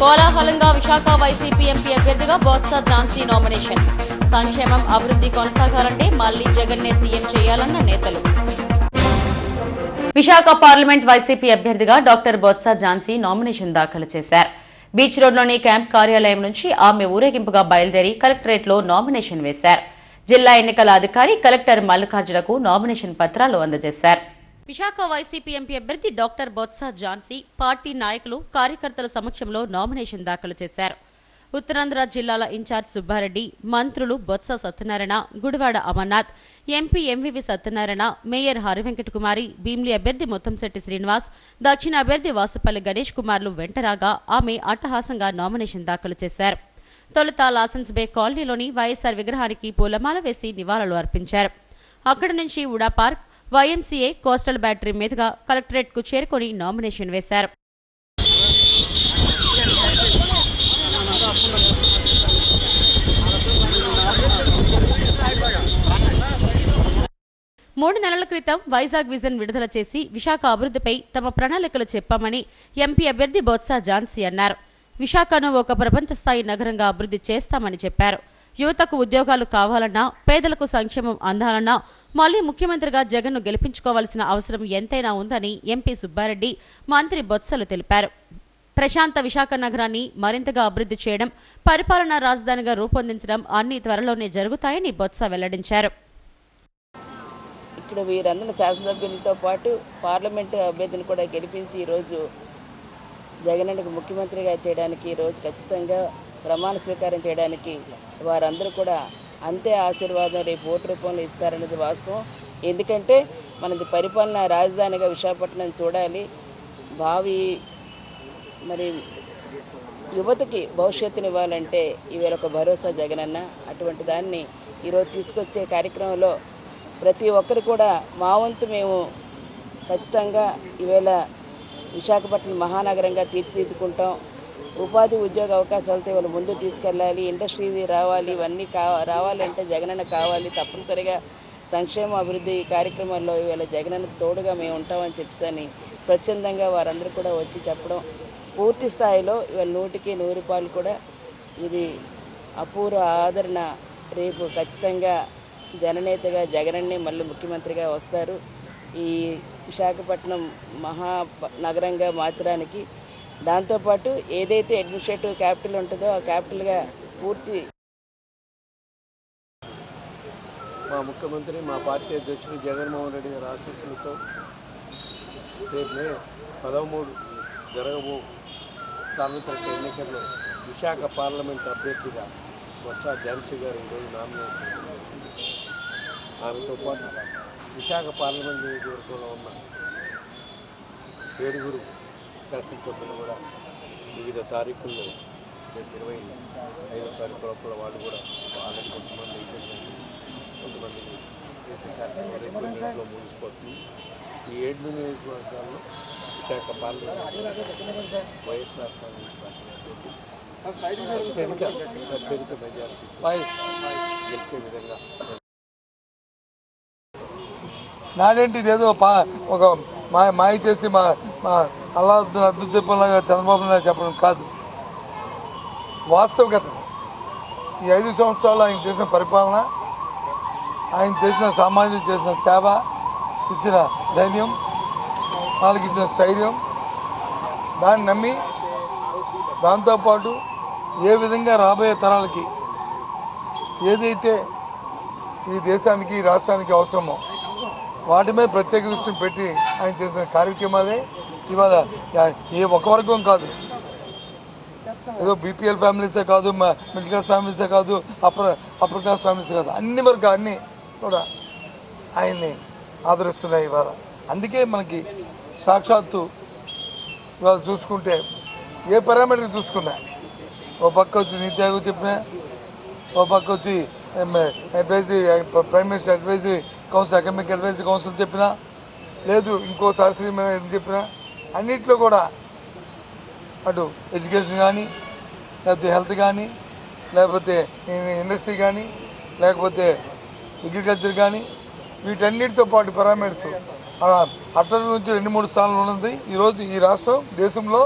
కోలాహలంగా విశాఖ వైసీపీ ఎంపీ అభ్యర్థిగా బొత్స ఝాన్సీ నామినేషన్. సంక్షేమం అభివృద్ధి కొనసాగాలంటే మళ్ళీ జగన్నే సీఎం చేయాలన్న నేతలు. విశాఖ పార్లమెంట్ వైసీపీ అభ్యర్థిగా డాక్టర్ బొత్స ఝాన్సీ నామినేషన్ దాఖలు చేశారు. బీచ్ రోడ్లోని క్యాంప్ కార్యాలయం నుంచి ఆమె ఊరేగింపుగా బయలుదేరి కలెక్టరేట్లో నామినేషన్ వేశారు. జిల్లా ఎన్నికల అధికారి కలెక్టర్ మల్లికార్జునకు నామినేషన్ పత్రాలు అందజేశారు. విశాఖ వైసీపీ ఎంపీ అభ్యర్థి డాక్టర్ బొత్స జాన్సీ పార్టీ నాయకులు కార్యకర్తల సమక్షంలో నామినేషన్ దాఖలు చేశారు. ఉత్తరాంధ్ర జిల్లాల ఇన్ఛార్జ్ సుబ్బారెడ్డి మంత్రులు Botsa Satyanarayana Gudivada Amarnath MP MVV Satyanarayana mayor Harivenkata Kumari Bheemili అభ్యర్థి ముత్తంశెట్టి శ్రీనివాస్ దక్షిణ అభ్యర్థి వాసుపల్లి గణేష్ కుమార్లు వెంటరాగా ఆమె అట్టహాసంగా నామినేషన్ దాఖలు చేశారు. తొలుత లాసెన్స్ బే కాలనీలోని వైఎస్ఆర్ విగ్రహానికి పూలమాల వేసి నివాళులు అర్పించారు. అక్కడి నుంచి UDA park YMCA coastal battery మీదుగా కలెక్టరేట్కు చేరుకొని నామినేషన్ వేశారు. మూడు నెలల క్రితం వైజాగ్ విజన్ విడుదల చేసి విశాఖ అభివృద్ధిపై తమ ప్రణాళికలు చెప్పామని ఎంపీ అభ్యర్థి బొత్స ఝాన్సీ అన్నారు. విశాఖను ఒక ప్రపంచ స్థాయి నగరంగా అభివృద్ధి చేస్తామని చెప్పారు. యువతకు ఉద్యోగాలు కావాలన్నా పేదలకు సంక్షేమం అందాలన్నా మళ్ళీ ముఖ్యమంత్రిగా జగన్ను గెలిపించుకోవాల్సిన అవసరం ఎంతైనా ఉందని ఎంపీ సుబ్బారెడ్డి మంత్రి బొత్సలు తెలిపారు. ప్రశాంత విశాఖ నగరాన్ని మరింతగా అభివృద్ధి చేయడం పరిపాలనా రాజధానిగా రూపొందించడం అన్ని త్వరలోనే జరుగుతాయని బొత్స వెల్లడించారు. ఇక్కడ వీరందరూ శాసనసభ్యులతో పాటు పార్లమెంటు అభ్యర్థిని కూడా గెలిపించి ఈరోజు జగన్ ముఖ్యమంత్రిగా చేయడానికి ఈరోజు ఖచ్చితంగా ప్రమాణ స్వీకారం చేయడానికి వారందరూ కూడా అంతే ఆశీర్వాదం రేపు ఓటు రూపంలో ఇస్తారనేది వాస్తవం. ఎందుకంటే మనది పరిపాలన రాజధానిగా విశాఖపట్నం చూడాలి. భావి మరి యువతకి భవిష్యత్తుని ఇవ్వాలంటే ఈవేళ ఒక భరోసా జగనన్న అటువంటి దాన్ని ఈరోజు తీసుకొచ్చే కార్యక్రమంలో ప్రతి ఒక్కరు కూడా మా వంతు మేము ఖచ్చితంగా ఈవేళ విశాఖపట్నం మహానగరంగా తీర్చిదిద్దుకుంటాం. ఉపాధి ఉద్యోగ అవకాశాలతో ఇవాళ ముందు తీసుకెళ్ళాలి ఇండస్ట్రీ రావాలి ఇవన్నీ కా రావాలంటే జగనన్న కావాలి. తప్పనిసరిగా సంక్షేమ అభివృద్ధి కార్యక్రమాల్లో ఇవాళ జగనన్న తోడుగా మేము ఉంటామని చెప్తాని స్వచ్ఛందంగా వారందరూ కూడా వచ్చి చెప్పడం పూర్తి స్థాయిలో ఇవాళ నూటికి నూరు రూపాయలు కూడా ఇది అపూర్వ ఆదరణ. రేపు ఖచ్చితంగా జననేతగా జగనన్నే మళ్ళీ ముఖ్యమంత్రిగా వస్తారు. ఈ విశాఖపట్నం మహా నగరంగా మార్చడానికి దాంతోపాటు ఏదైతే అడ్మినిస్ట్రేటివ్ క్యాపిటల్ ఉంటుందో ఆ క్యాపిటల్గా పూర్తి మా ముఖ్యమంత్రి మా పార్టీ అధ్యక్షుడు జగన్మోహన్ రెడ్డి గారి ఆశీస్సులతో రేపు పదమూడు జరగబో సార్వత్రిక ఎన్నికల్లో విశాఖ పార్లమెంట్ అభ్యర్థిగా బొత్స ఝాన్సీ గారు ఈరోజు నామినేషన్ ఆమెతో పాటు విశాఖ పార్లమెంట్ నియోజకవర్గంలో ఉన్న ఏడుగురు శాసనసభ్యులు కూడా వివిధ తారీఖుల్లో ఇరవై ఐదో తారీఖు లోపల వాళ్ళు కూడా వాళ్ళకి కొంతమంది కొంతమంది చేసే కార్యక్రమాలు ముగిసిపోతుంది. ఈ ఏడు నియోజకవర్గాల్లో విశాఖ పార్లమెంట్ వైఎస్ఆర్ కాంగ్రెస్ పార్టీ అత్యధిక అత్యధిక మెజారిటీ గెలిచే విధంగా నాడేంటి ఇదేదో పా ఒక మా మాయ చేసి మా మా అల్లా అద్దుద్దీపంలాగా చంద్రబాబు నాయుడు చెప్పడం కాదు. వాస్తవికత ఈ ఐదు సంవత్సరాలు ఆయన చేసిన పరిపాలన ఆయన చేసిన సామాన్యులు చేసిన సేవ ఇచ్చిన ధైర్యం వాళ్ళకి ఇచ్చిన స్థైర్యం దాన్ని నమ్మి దాంతోపాటు ఏ విధంగా రాబోయే తరాలకి ఏదైతే ఈ దేశానికి రాష్ట్రానికి అవసరమో వాటి మీద ప్రత్యేక దృష్టిని పెట్టి ఆయన చేసిన కార్యక్రమాలే ఇవాళ ఏ ఒక వర్గం కాదు. ఏదో బీపీఎల్ ఫ్యామిలీసే కాదు మా- మిడిల్ క్లాస్ ఫ్యామిలీసే కాదు అప్పర్ అప్పర్ క్లాస్ ఫ్యామిలీసే కాదు అన్ని వర్గాన్ని కూడా ఆయన్ని ఆదరిస్తున్నాయి ఇవాళ. అందుకే మనకి సాక్షాత్తు ఇవాళ చూసుకుంటే ఏ పారామీటర్ చూసుకున్నా ఓ పక్క వచ్చి నీతి ఆయోగ్ చెప్పినా ఓ పక్క వచ్చి advisory prime minister advisory council academic advisory council చెప్పినా లేదు ఇంకో శాస్త్రీయ చెప్పినా అన్నిట్లో కూడా అటు ఎడ్యుకేషన్ కానీ లేకపోతే హెల్త్ కానీ లేకపోతే ఇండస్ట్రీ కానీ లేకపోతే అగ్రికల్చర్ కానీ వీటన్నిటితో పాటు పారామీటర్స్ అలా నుంచి రెండు మూడు స్థానాలు ఉన్నది. ఈరోజు ఈ రాష్ట్రం దేశంలో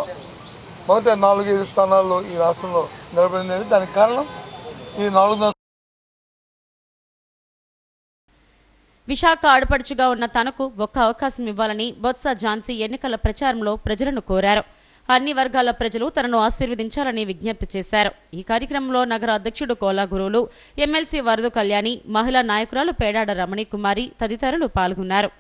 మొదట నాలుగు ఐదు స్థానాల్లో ఈ రాష్ట్రంలో నిలబడింది. దానికి కారణం ఈ నాలుగు విశాఖ ఆడపడుచుగా ఉన్న తనకు ఒక్క అవకాశం ఇవ్వాలని బొత్స ఝాన్సీ ఎన్నికల ప్రచారంలో ప్రజలను కోరారు. అన్ని వర్గాల ప్రజలు తనను ఆశీర్వదించాలని విజ్ఞప్తి చేశారు. ఈ కార్యక్రమంలో నగర అధ్యక్షుడు కోలా గురువులు ఎమ్మెల్సీ వరదు కళ్యాణి మహిళా నాయకురాలు పేడాడ రమణి కుమారి తదితరులు పాల్గొన్నారు.